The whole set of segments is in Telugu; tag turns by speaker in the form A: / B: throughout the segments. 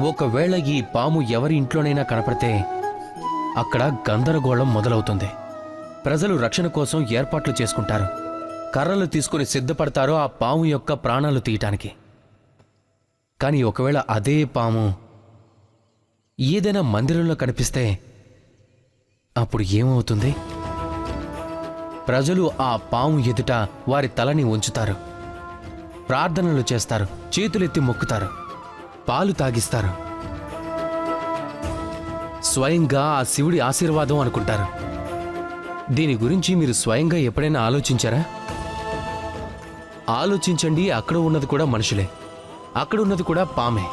A: ఒకవేళ ఈ పాము ఎవరి ఇంట్లోనైనా కనపడితే అక్కడ గందరగోళం మొదలవుతుంది. ప్రజలు రక్షణ కోసం ఏర్పాట్లు చేసుకుంటారు. కర్రలు తీసుకుని సిద్ధపడతారు ఆ పాము యొక్క ప్రాణాలు తీయటానికి. కానీ ఒకవేళ అదే పాము ఏదైనా మందిరంలో కనిపిస్తే అప్పుడు ఏమవుతుంది? ప్రజలు ఆ పాము ఎదుట వారి తలని ఉంచుతారు. ప్రార్థనలు చేస్తారు. చేతులెత్తి మొక్కుతారు. పాలు తాగిస్తారు? స్వయంగా ఆ శివుడి ఆశీర్వాదం అనుకుంటారు? దీని గురించి మీరు స్వయంగా ఎప్పుడైనా ఆలోచించారా? ఆలోచించండి అక్కడ ఉన్నది కూడా మనుషులే. అక్కడ ఉన్నది కూడా పామే.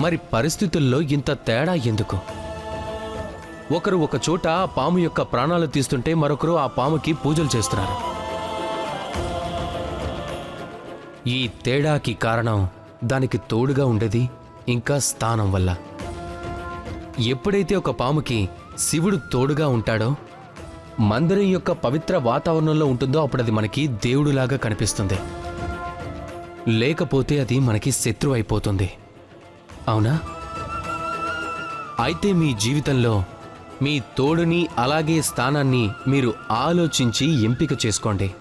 A: మరి పరిస్థితుల్లో ఇంత తేడా ఎందుకు? ఒకరు ఒక చోట ఆ పాము యొక్క ప్రాణాలు తీస్తుంటే మరొకరు ఆ పాముకి పూజలు చేస్తున్నారు. ఈ తేడాకి కారణం దానికి తోడుగా ఉండేది ఇంకా స్థానం వల్ల. ఎప్పుడైతే ఒక పాముకి శివుడు తోడుగా ఉంటాడో మందిరం యొక్క పవిత్ర వాతావరణంలో ఉంటుందో అప్పుడు అది మనకి దేవుడులాగా కనిపిస్తుంది. లేకపోతే అది మనకి శత్రువు అయిపోతుంది. అవునా? అయితే మీ జీవితంలో మీ తోడుని అలాగే స్థానాన్ని మీరు ఆలోచించి ఎంపిక చేసుకోండి.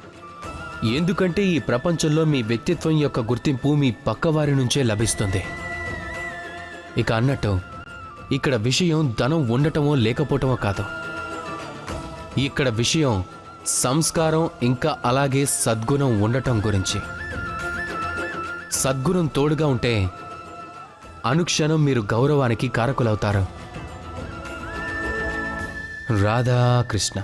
A: ఎందుకంటే ఈ ప్రపంచంలో మీ వ్యక్తిత్వం యొక్క గుర్తింపు మీ పక్కవారి నుంచే లభిస్తుంది. ఇక అన్నట్టు ఇక్కడ విషయం ధనం ఉండటమో లేకపోవటమో కాదు. ఇక్కడ విషయం సంస్కారం ఇంకా అలాగే సద్గుణం ఉండటం గురించి. సద్గుణం తోడుగా ఉంటే అనుక్షణం మీరు గౌరవానికి కారకులవుతారు. రాధాకృష్ణ